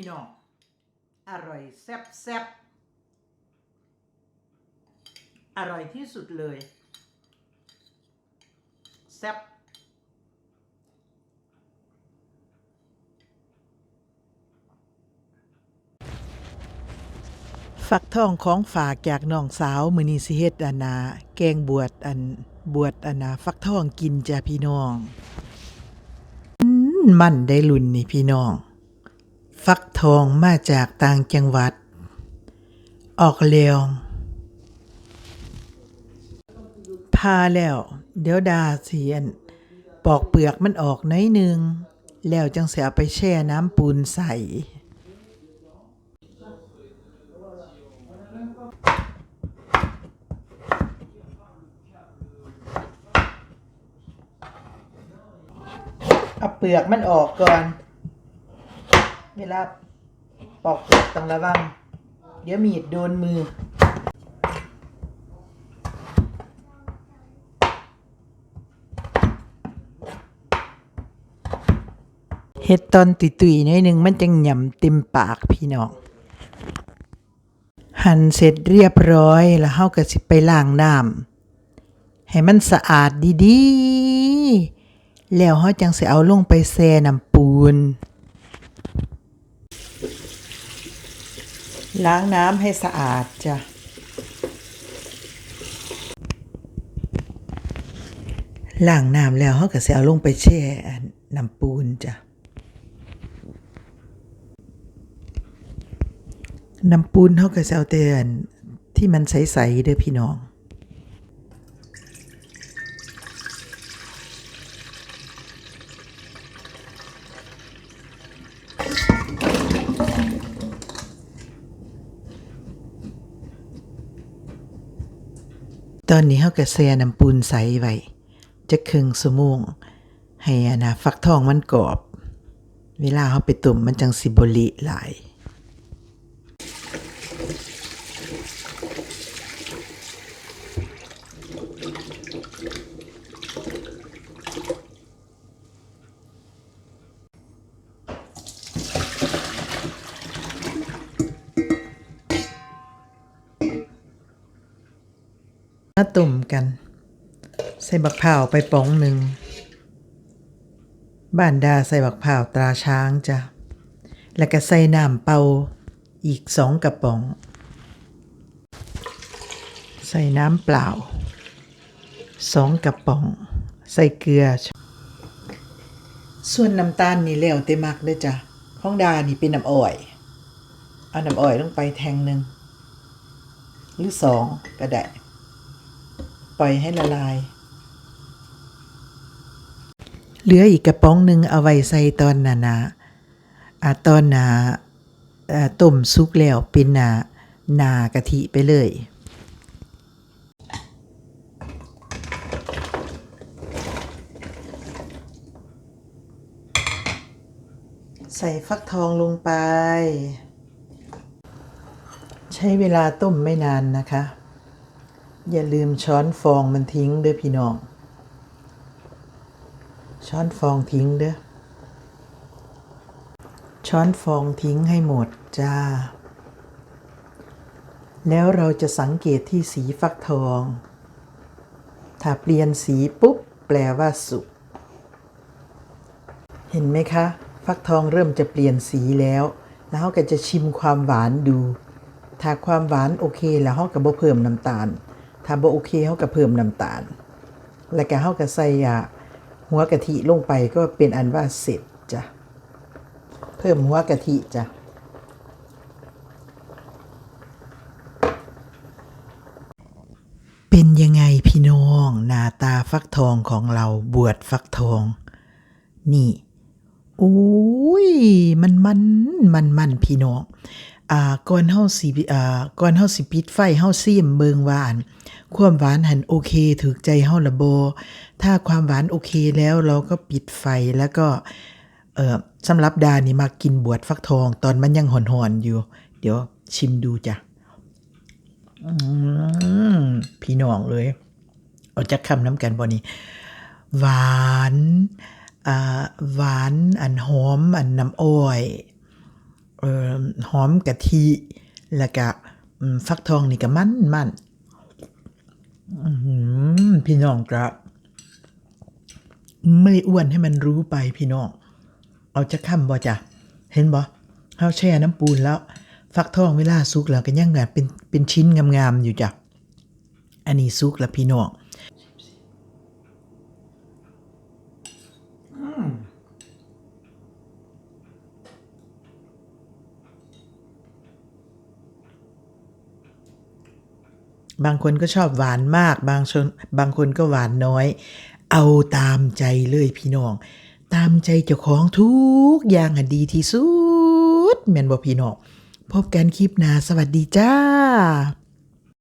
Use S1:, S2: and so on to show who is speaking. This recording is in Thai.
S1: พี่น้อง อร่อยแซ่บแซ่บอร่อยที่สุดเลย แซ่บฟักทองของฝากจากน้องสาวมือนีสิเฮ็ดอันนาแกงบวชอันบวชอันนาฟักทองกินจ้ะพี่น้องมมันได้ลุ่นนี่พี่น้อง ฟักทองมาจากต่างจังหวัด ออกเร็วพาแล้ว เดี๋ยวดาเสียน ปอกเปลือกมันออกน้อยนึง แล้วจังเสียไปแช่น้ำปูนใส่เอาเปลือกมันออกก่อน เวลาปอกเปลือกต้องระวัง เดี๋ยวมีดโดนมือเฮ็ดตอนตุยน่อยหนึ่งมันจังหย่ำเต็มปากพี่น้องหั่นเสร็จเรียบร้อยแล้วเฮาก็สิไปล้างน้ำให้มันสะอาดดีๆ แล้วเฮาจังสิเอาลงไปแช่น้ำปูน ล้างน้ำให้สะอาดจ้ะ ล้างน้ำแล้วเขาก็สิเอาลงไปแช่น้ำปูนจ้ะ น้ำปูนเขาก็สิเอาเตือนที่มันใสๆเด้อพี่น้อง ตอนนี้เฮาก็แช่น้ำปูนใสไว้จะครึ่งชั่วโมงให้อนนะฟักทองมันกรอบ เวลาเฮาไปตุ่มมันจังสิบ่เละหลาย มาตุ่มกัน ใส่บักพร้าไปป๋องหนึ่ง บ้านดาใส่บักพร้าตราช้างจ้ะ แล้วก็ใส่น้ำเปล่าอีกสองกระป๋อง ใส่น้ำเปล่าสองกระป๋อง ใส่เกลือ ส่วนน้ำตาลนี่แล้วแต่มักเด้อจ้ะของดานี่เป็นน้ำอ้อยเอาน้ำอ้อยลงไปแทงหนึ่งหรือสองก็ได้ ปล่อยให้ละลาย เหลืออีกกระป๋องหนึ่งเอาไว้ใส่ตอนหนาหนาอ่าตอนหนาต้มซุกแล้วเป็นหนานากะทิไปเลยใส่ฟักทองลงไป ใช้เวลาต้มไม่นานนะคะ อย่าลืมช้อนฟองมันทิ้งเด้อพี่น้อง ช้อนฟองทิ้งเด้อ ช้อนฟองทิ้งให้หมดจ้า แล้วเราจะสังเกตที่สีฟักทอง ถ้าเปลี่ยนสีปุ๊บ แปลว่าสุก เห็นไหมคะ ฟักทองเริ่มจะเปลี่ยนสีแล้ว แล้วก็จะชิมความหวานดู ถ้าความหวานโอเค แล้วเราก็บ่เพิ่มน้ำตาล ถ้าบ่โอเคเราก็เพิ่มน้ำตาล แล้วก็เราก็ใส่อะหัวกะทิลงไปก็เป็นอันว่าเสร็จจ้ะ เพิ่มหัวกะทิจ้ะเป็นยังไงพี่น้องหน้าตาฟักทองของเราบวชฟักทอง นี่โอ้ยมันมันมันมันพี่น้อง อ่าก่อนเฮาสิอ่าก่อนเฮาสิปิดไฟเฮาซิมเบิงหวานความหวานหันโอเคถูกใจเฮาละบ่ถ้าความหวานโอเคแล้วเราก็ปิดไฟแล้วก็เอ่อสำหรับดานี่มากินบวชฟักทอง ตอนมันยังหอนๆอยู่ เดี๋ยวชิมดูจ้ะพี่น้องเลยเอาจักคำน้ำกันบ่นี่หวานอ่าหวานอันหอม อันน้ำอ้อย หอมกะทิ แล้วก็ฟักทองนี่ก็มันมันพี่น้องครับไม่อ้วนให้มันรู้ไปพี่น้อง เอาจะค่ำบ่จ้ะ เห็นบ่เฮาแช่น้ำปูนแล้ว ฟักทองเวลาสุกแล้วก็ยังแบบเป็นเป็นชิ้นงามๆอยู่จ้ะ อันนี้สุกแล้วพี่น้อง บางคนก็ชอบหวานมาก บางชนบางคนก็หวานน้อย เอาตามใจเลยพี่น้อง ตามใจเจ้าของทุกอย่างดีที่สุด แม่นบ่พี่น้อง พบกันคลิปหน้าสวัสดีจ้า